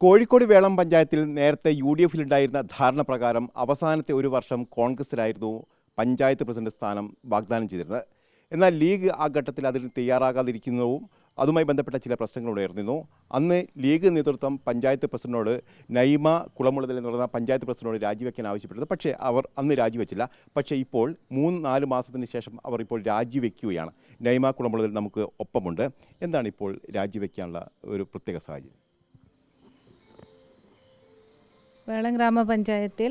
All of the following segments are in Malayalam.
കോഴിക്കോട് വേളം പഞ്ചായത്തിൽ നേരത്തെ യു ഡി എഫിലുണ്ടായിരുന്ന ധാരണ പ്രകാരം അവസാനത്തെ ഒരു വർഷം കോൺഗ്രസിലായിരുന്നു പഞ്ചായത്ത് പ്രസിഡന്റ് സ്ഥാനം വാഗ്ദാനം ചെയ്തിരുന്നത്. എന്നാൽ ലീഗ് ആ ഘട്ടത്തിൽ അതിന് തയ്യാറാകാതിരിക്കുന്നതും അതുമായി ബന്ധപ്പെട്ട ചില പ്രശ്നങ്ങൾ ഉയർന്നിരുന്നു. അന്ന് ലീഗ് നേതൃത്വം പഞ്ചായത്ത് പ്രസിഡന്റിനോട് നൈമ കുളമുള്ളതിൽ എന്ന് പറയുന്ന പഞ്ചായത്ത് പ്രസിഡന്റിനോട് രാജിവെക്കാൻ ആവശ്യപ്പെട്ടത്. പക്ഷേ അവർ അന്ന് രാജിവെച്ചില്ല. പക്ഷേ ഇപ്പോൾ മൂന്ന് നാല് മാസത്തിന് ശേഷം അവർ ഇപ്പോൾ രാജിവെക്കുകയാണ്. നൈമ കുളമുള്ളതിൽ നമുക്ക് ഒപ്പമുണ്ട്. എന്താണ് ഇപ്പോൾ രാജിവെക്കാനുള്ള ഒരു പ്രത്യേക സാഹചര്യം? വേളം ഗ്രാമപഞ്ചായത്തിൽ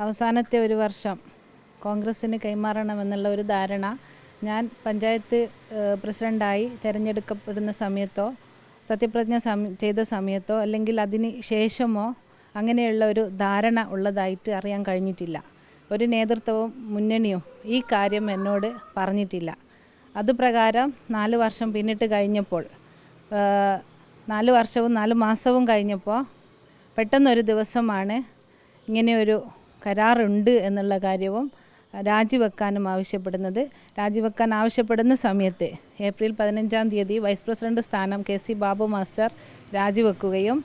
അവസാനത്തെ ഒരു വർഷം കോൺഗ്രസ്സിന് കൈമാറണമെന്നുള്ള ഒരു ധാരണ ഞാൻ പഞ്ചായത്ത് പ്രസിഡന്റായി തിരഞ്ഞെടുക്കപ്പെടുന്ന സമയത്തോ സത്യപ്രതിജ്ഞ ചെയ്ത സമയത്തോ അല്ലെങ്കിൽ അതിന് ശേഷമോ അങ്ങനെയുള്ള ഒരു ധാരണ ഉള്ളതായിട്ട് അറിയാൻ കഴിഞ്ഞിട്ടില്ല. ഒരു നേതൃത്വവും മുന്നണിയും ഈ കാര്യം എന്നോട് പറഞ്ഞിട്ടില്ല. അതുപ്രകാരം നാല് വർഷം പിന്നിട്ട് കഴിഞ്ഞപ്പോൾ നാല് വർഷവും നാല് മാസവും കഴിഞ്ഞപ്പോൾ പെട്ടെന്നൊരു ദിവസമാണ് ഇങ്ങനെ ഇങ്ങനെയൊരു കരാറുണ്ട് എന്നുള്ള കാര്യവും രാജിവെക്കാനും ആവശ്യപ്പെടുന്നത്. രാജിവെക്കാൻ ആവശ്യപ്പെടുന്ന സമയത്ത് ഏപ്രിൽ പതിനഞ്ചാം തീയതി വൈസ് പ്രസിഡന്റ് സ്ഥാനം കെ സി ബാബു മാസ്റ്റർ രാജിവെക്കുകയും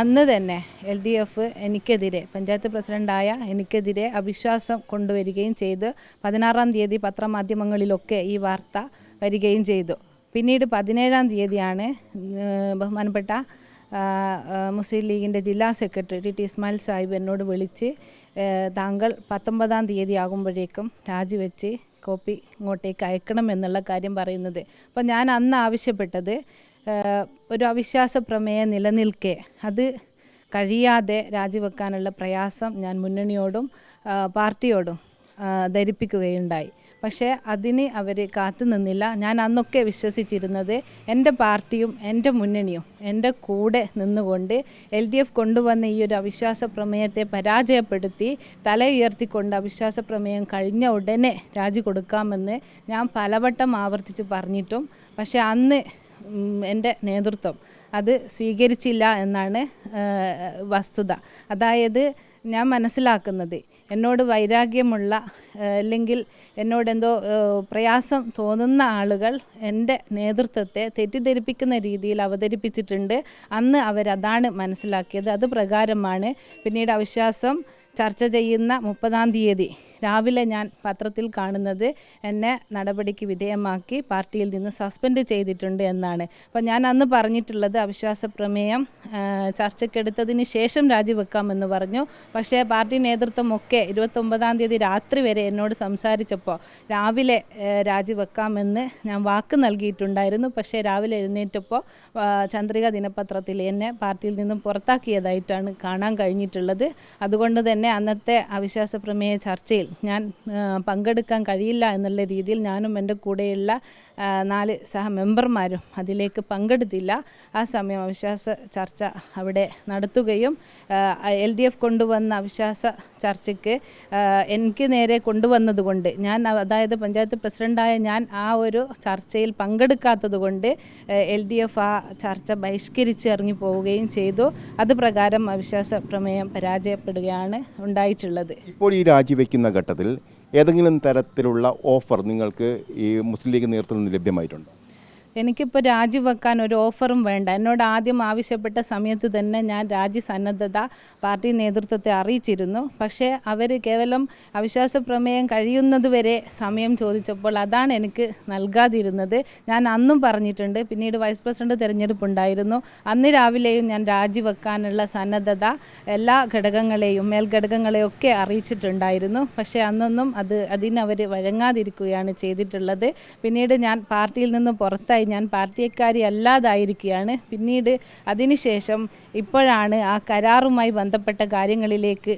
അന്ന് തന്നെ എൽ ഡി എഫ് എനിക്കെതിരെ പഞ്ചായത്ത് പ്രസിഡന്റായ എനിക്കെതിരെ അവിശ്വാസം കൊണ്ടുവരികയും ചെയ്ത് പതിനാറാം തീയതി പത്രമാധ്യമങ്ങളിലൊക്കെ ഈ വാർത്ത വരികയും ചെയ്തു. പിന്നീട് പതിനേഴാം തീയതിയാണ് ബഹുമാനപ്പെട്ട മുസ്ലിം ലീഗിന്റെ ജില്ലാ സെക്രട്ടറി ടി ഇസ്മായിൽ സാഹിബ് എന്നോട് വിളിച്ച് താങ്കൾ പത്തൊമ്പതാം തീയതി ആകുമ്പോഴേക്കും രാജിവെച്ച് കോപ്പി ഇങ്ങോട്ടേക്ക് അയക്കണം എന്നുള്ള കാര്യം പറയുന്നത്. അപ്പോൾ ഞാൻ അന്ന് ആവശ്യപ്പെട്ടത് ഒരു അവിശ്വാസ പ്രമേയം നിലനിൽക്കെ അത് കഴിയാതെ രാജിവെക്കാനുള്ള പ്രയാസം ഞാൻ മുന്നണിയോടും പാർട്ടിയോടും ധരിപ്പിക്കുകയുണ്ടായി. പക്ഷേ അതിന് അവർ കാത്തു നിന്നില്ല. ഞാൻ അന്നൊക്കെ വിശ്വസിച്ചിരുന്നത് എന്റെ പാർട്ടിയും എന്റെ മുന്നണിയും എന്റെ കൂടെ നിന്നുകൊണ്ട് എൽ ഡി എഫ് കൊണ്ടുവന്ന ഈ ഒരു അവിശ്വാസ പ്രമേയത്തെ പരാജയപ്പെടുത്തി തല ഉയർത്തിക്കൊണ്ട് അവിശ്വാസ പ്രമേയം കഴിഞ്ഞ ഉടനെ രാജി കൊടുക്കാമെന്ന് ഞാൻ പലവട്ടം ആവർത്തിച്ച് പറഞ്ഞിട്ടും പക്ഷേ അന്ന് എന്റെ നേതൃത്വം അത് സ്വീകരിച്ചില്ല എന്നാണ് വസ്തുത. അതായത് ഞാൻ മനസ്സിലാക്കുന്നത്. എന്നോട് വൈരാഗ്യമുള്ള അല്ലെങ്കിൽ എന്നോടെന്തോ പ്രയാസം തോന്നുന്ന ആളുകൾ എന്റെ നേതൃത്വത്തെ തെറ്റിദ്ധരിപ്പിക്കുന്ന രീതിയിൽ അവതരിപ്പിച്ചിട്ടുണ്ട്. അന്ന് അവരതാണ് മനസ്സിലാക്കിയത്. അത് പ്രകാരമാണ് പിന്നീട് അവിശ്വാസം ചർച്ച ചെയ്യുന്ന മുപ്പതാം തീയതി. രാവിലെ ഞാൻ പത്രത്തിൽ കാണുന്നത് എന്നെ നടപടിക്ക് വിധേയമാക്കി പാർട്ടിയിൽ നിന്ന് സസ്പെൻഡ് ചെയ്തിട്ടുണ്ട് എന്നാണ്. അപ്പോൾ ഞാൻ അന്ന് പറഞ്ഞിട്ടുള്ളത് അവിശ്വാസ പ്രമേയം ചർച്ചയ്ക്കെടുത്തതിന് ശേഷം രാജിവെക്കാമെന്ന് പറഞ്ഞു. പക്ഷേ പാർട്ടി നേതൃത്വം ഒക്കെ ഇരുപത്തൊമ്പതാം തീയതി രാത്രി വരെ എന്നോട് സംസാരിച്ചപ്പോൾ രാവിലെ രാജിവെക്കാമെന്ന് ഞാൻ വാക്ക് നൽകിയിട്ടുണ്ടായിരുന്നു. പക്ഷേ രാവിലെ എഴുന്നേറ്റപ്പോൾ ചന്ദ്രിക ദിനപത്രത്തിൽ എന്നെ പാർട്ടിയിൽ നിന്നും പുറത്താക്കിയതായിട്ടാണ് കാണാൻ കഴിഞ്ഞിട്ടുള്ളത്. അതുകൊണ്ട് തന്നെ അന്നത്തെ അവിശ്വാസ പ്രമേയ ചർച്ചയിൽ ഞാൻ പങ്കെടുക്കാൻ കഴിയില്ല എന്നുള്ള രീതിയിൽ ഞാനും എന്റെ കൂടെയുള്ള നാല് സഹ മെമ്പർമാരും അതിലേക്ക് പങ്കെടുത്തില്ല. ആ സമയം അവിശ്വാസ ചർച്ച അവിടെ നടത്തുകയും എൽ ഡി എഫ് കൊണ്ടുവന്ന അവിശ്വാസ ചർച്ചയ്ക്ക് എനിക്ക് നേരെ കൊണ്ടുവന്നതുകൊണ്ട് ഞാൻ അതായത് പഞ്ചായത്ത് പ്രസിഡന്റായ ഞാൻ ആ ഒരു ചർച്ചയിൽ പങ്കെടുക്കാത്തതുകൊണ്ട് എൽ ഡി എഫ് ആ ചർച്ച ബഹിഷ്കരിച്ച് ഇറങ്ങി പോവുകയും ചെയ്തു. അത് പ്രകാരം അവിശ്വാസ പ്രമേയം പരാജയപ്പെടുകയാണ്. ഉണ്ടായിട്ടുള്ളത്. ഇപ്പോൾ ഈ രാജിവെക്കുന്ന ഘട്ടത്തിൽ ഏതെങ്കിലും തരത്തിലുള്ള ഓഫർ നിങ്ങൾക്ക് ഈ മുസ്ലിം ലീഗ് നേതൃത്വത്തിൽ നിന്ന് ലഭ്യമായിട്ടുണ്ടോ? എനിക്കിപ്പോൾ രാജി വെക്കാൻ ഒരു ഓഫറും വേണ്ട. എന്നോട് ആദ്യം ആവശ്യപ്പെട്ട സമയത്ത് തന്നെ ഞാൻ രാജി സന്നദ്ധത പാർട്ടി നേതൃത്വത്തെ അറിയിച്ചിരുന്നു. പക്ഷേ അവർ കേവലം അവിശ്വാസ പ്രമേയം കഴിയുന്നതുവരെ സമയം ചോദിച്ചപ്പോൾ അതാണ് എനിക്ക് നൽകാതിരുന്നത്. ഞാൻ അന്നും പറഞ്ഞിട്ടുണ്ട് പിന്നീട് വൈസ് പ്രസിഡന്റ് തിരഞ്ഞെടുപ്പുണ്ടായിരുന്നു. അന്ന് രാവിലെയും ഞാൻ രാജിവെക്കാനുള്ള സന്നദ്ധത എല്ലാ ഘടകങ്ങളെയും മേൽഘടകങ്ങളെയും ഒക്കെ അറിയിച്ചിട്ടുണ്ടായിരുന്നു. പക്ഷേ അന്നൊന്നും അത് അതിനവർ വഴങ്ങാതിരിക്കുകയാണ് ചെയ്തിട്ടുള്ളത്. പിന്നീട് ഞാൻ പാർട്ടിയിൽ നിന്ന് പുറത്തായി ഞാൻ പാർട്ടിക്കാരി അല്ലാതായിരിക്കുകയാണ്. പിന്നീട് അതിനുശേഷം ഇപ്പോഴാണ് ആ കരാറുമായി ബന്ധപ്പെട്ട കാര്യങ്ങളിലേക്ക്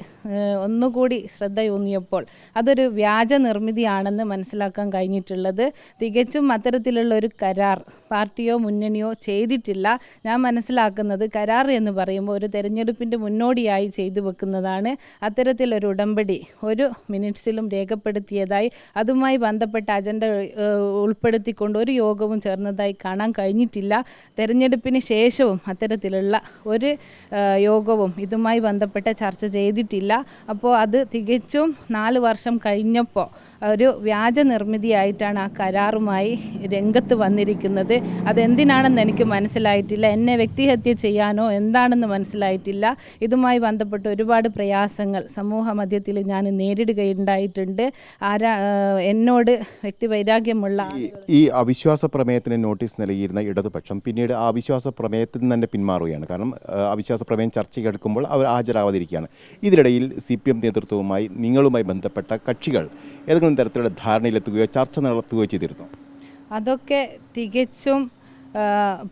ഒന്നുകൂടി ശ്രദ്ധയൂന്നിയപ്പോൾ അതൊരു വ്യാജ നിർമ്മിതിയാണെന്ന് മനസ്സിലാക്കാൻ കഴിഞ്ഞിട്ടുള്ളത്. തികച്ചും അത്തരത്തിലുള്ള ഒരു കരാർ പാർട്ടിയോ മുന്നണിയോ ചെയ്തിട്ടില്ല. ഞാൻ മനസ്സിലാക്കുന്നത് കരാർ എന്ന് പറയുമ്പോൾ ഒരു തെരഞ്ഞെടുപ്പിന്റെ മുന്നോടിയായി ചെയ്തു വെക്കുന്നതാണ് അത്തരത്തിലൊരു ഉടമ്പടി. ഒരു മിനിറ്റ്സിലും രേഖപ്പെടുത്തിയതായി. അതുമായി ബന്ധപ്പെട്ട അജണ്ട ഉൾപ്പെടുത്തിക്കൊണ്ട് ഒരു യോഗവും ചേർന്നതായി കാണാൻ കഴിഞ്ഞിട്ടില്ല. തെരഞ്ഞെടുപ്പിന് ശേഷവും അത്തരത്തിലുള്ള ഒരു യോഗവും ഇതുമായി ബന്ധപ്പെട്ട ചർച്ച ചെയ്തിട്ടില്ല. അപ്പോൾ അത് തികച്ചും നാല് വർഷം കഴിഞ്ഞപ്പോൾ ഒരു വ്യാജ നിർമ്മിതിയായിട്ടാണ് ആ കരാറുമായി രംഗത്ത് വന്നിരിക്കുന്നത്. അതെന്തിനാണെന്ന് എനിക്ക് മനസ്സിലായിട്ടില്ല. എന്നെ വ്യക്തിഹത്യ ചെയ്യാനോ എന്താണെന്ന് മനസ്സിലായിട്ടില്ല. ഇതുമായി ബന്ധപ്പെട്ട് ഒരുപാട് പ്രയാസങ്ങൾ സമൂഹ മധ്യത്തിൽ ഞാൻ നേരിടുകയുണ്ടായിട്ടുണ്ട്. ആരാ എന്നോട് വ്യക്തിവൈരാഗ്യമുള്ള ഈ അവിശ്വാസ പ്രമേയത്തിന് നോട്ടീസ് നൽകിയിരുന്ന ഇടതുപക്ഷം പിന്നീട് ആ അവിശ്വാസ പ്രമേയത്തിൽ നിന്ന് തന്നെ പിന്മാറുകയാണ്. കാരണം അവിശ്വാസ പ്രമേയം ചർച്ചയ്ക്കെടുക്കുമ്പോൾ അവർ ഹാജരാവാതിരിക്കുകയാണ്. ഇതിനിടയിൽ സി പി എം നേതൃത്വവുമായി നിങ്ങളുമായി ബന്ധപ്പെട്ട കക്ഷികൾ ഏതെങ്കിലും തരത്തിലുള്ള ധാരണയിലെത്തുകയോ ചർച്ച നടത്തുകയോ ചെയ്തിരുന്നു? അതൊക്കെ തികച്ചും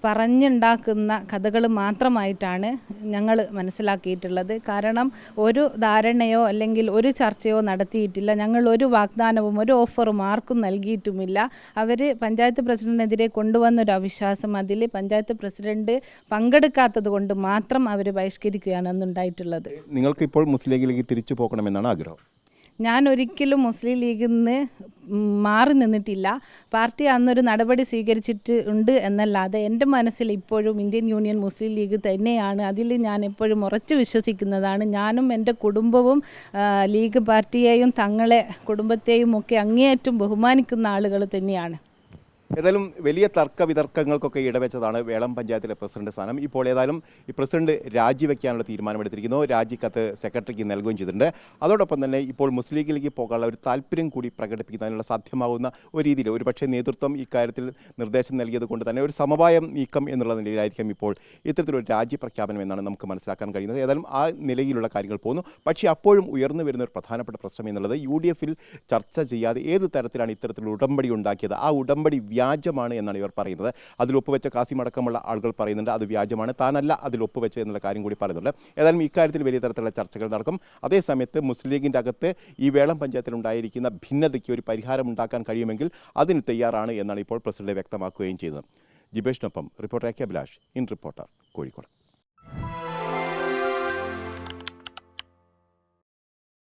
പറഞ്ഞുണ്ടാക്കുന്ന കഥകൾ മാത്രമായിട്ടാണ് ഞങ്ങൾ മനസ്സിലാക്കിയിട്ടുള്ളത്. കാരണം ഒരു ധാരണയോ അല്ലെങ്കിൽ ഒരു ചർച്ചയോ നടത്തിയിട്ടില്ല. ഞങ്ങൾ ഒരു വാഗ്ദാനവും ഒരു ഓഫറും ആർക്കും നൽകിയിട്ടുമില്ല. അവർ പഞ്ചായത്ത് പ്രസിഡന്റിനെതിരെ കൊണ്ടുവന്നൊരു അവിശ്വാസം അതിൽ പഞ്ചായത്ത് പ്രസിഡന്റ് പങ്കെടുക്കാത്തത് കൊണ്ട് മാത്രം അവർ ബഹിഷ്കരിക്കുകയാണ് അന്നുണ്ടായിട്ടുള്ളത് നിങ്ങൾക്ക് ഇപ്പോൾ മുസ്ലിം ലീഗിലേക്ക് തിരിച്ചു പോകണമെന്നാണ് ആഗ്രഹം. ഞാൻ ഒരിക്കലും മുസ്ലിം ലീഗിൽ നിന്ന് മാറി നിന്നിട്ടില്ല. പാർട്ടി അന്നൊരു നടപടി സ്വീകരിച്ചിട്ട് ഉണ്ട് എന്നല്ലാതെ എന്റെ മനസ്സിൽ ഇപ്പോഴും ഇന്ത്യൻ യൂണിയൻ മുസ്ലിം ലീഗ് തന്നെയാണ്. അതിൽ ഞാൻ എപ്പോഴും ഉറച്ചു വിശ്വസിക്കുന്നതാണ്. ഞാനും എന്റെ കുടുംബവും ലീഗ് പാർട്ടിയെയും തങ്ങളെ കുടുംബത്തെയും ഒക്കെ അങ്ങേയറ്റം ബഹുമാനിക്കുന്ന ആളുകൾ തന്നെയാണ്. ഏതായാലും വലിയ തർക്ക വിതർക്കങ്ങൾക്കൊക്കെ ഇടവെച്ചതാണ് വേളം പഞ്ചായത്തിലെ പ്രസിഡന്റ് സ്ഥാനം. ഇപ്പോൾ ഏതായാലും ഈ പ്രസിഡന്റ് രാജിവെക്കാനുള്ള തീരുമാനമെടുത്തിരിക്കുന്നു. രാജിക്കത്ത് സെക്രട്ടറിക്ക് നൽകുകയും ചെയ്തിട്ടുണ്ട്. അതോടൊപ്പം തന്നെ ഇപ്പോൾ മുസ്ലിം ലീഗിലേക്ക് പോകാനുള്ള ഒരു താല്പര്യം കൂടി പ്രകടിപ്പിക്കുന്നതിനുള്ള സാധ്യമാകുന്ന ഒരു രീതിയിൽ ഒരുപക്ഷെ നേതൃത്വം ഇക്കാര്യത്തിൽ നിർദ്ദേശം നൽകിയത് കൊണ്ട് തന്നെ ഒരു സമവായം നീക്കം എന്നുള്ള നിലയിലായിരിക്കും ഇപ്പോൾ ഇത്തരത്തിലൊരു രാജി പ്രഖ്യാപനം എന്നാണ് നമുക്ക് മനസ്സിലാക്കാൻ കഴിയുന്നത്. ഏതായാലും ആ നിലയിലുള്ള കാര്യങ്ങൾ പോകുന്നു. പക്ഷേ അപ്പോഴും ഉയർന്നു വരുന്ന ഒരു പ്രധാനപ്പെട്ട പ്രശ്നം എന്നുള്ളത് യു ഡി എഫിൽ ചർച്ച ചെയ്യാതെ ഏത് തരത്തിലാണ് ഇത്തരത്തിലുള്ള ഉടമ്പടി ഉണ്ടാക്കിയത്? ആ ഉടമ്പടി വ്യാജമാണ് എന്നാണ് ഇവർ പറയുന്നത്. അതിൽ ഒപ്പുവെച്ച കാസിം അടക്കമുള്ള ആളുകൾ പറയുന്നുണ്ട് അത് വ്യാജമാണ്. താനല്ല അതിൽ ഒപ്പുവെച്ചത് എന്നുള്ള കാര്യം കൂടി പറയുന്നുണ്ട്. ഏതായാലും ഇക്കാര്യത്തിൽ വലിയ തരത്തിലുള്ള ചർച്ചകൾ നടക്കും. അതേസമയത്ത് മുസ്ലിം ലീഗിന്റെ അകത്ത് ഈ വേളം പഞ്ചായത്തിൽ ഉണ്ടായിരിക്കുന്ന ഭിന്നതയ്ക്ക് ഒരു പരിഹാരം ഉണ്ടാക്കാൻ കഴിയുമെങ്കിൽ അതിന് തയ്യാറാണ് എന്നാണ് ഇപ്പോൾ പ്രസിഡന്റ് വ്യക്തമാക്കുകയും ചെയ്തത് ജിബേഷിനൊപ്പം reporter A K Abhilash in reporter Kozhikode.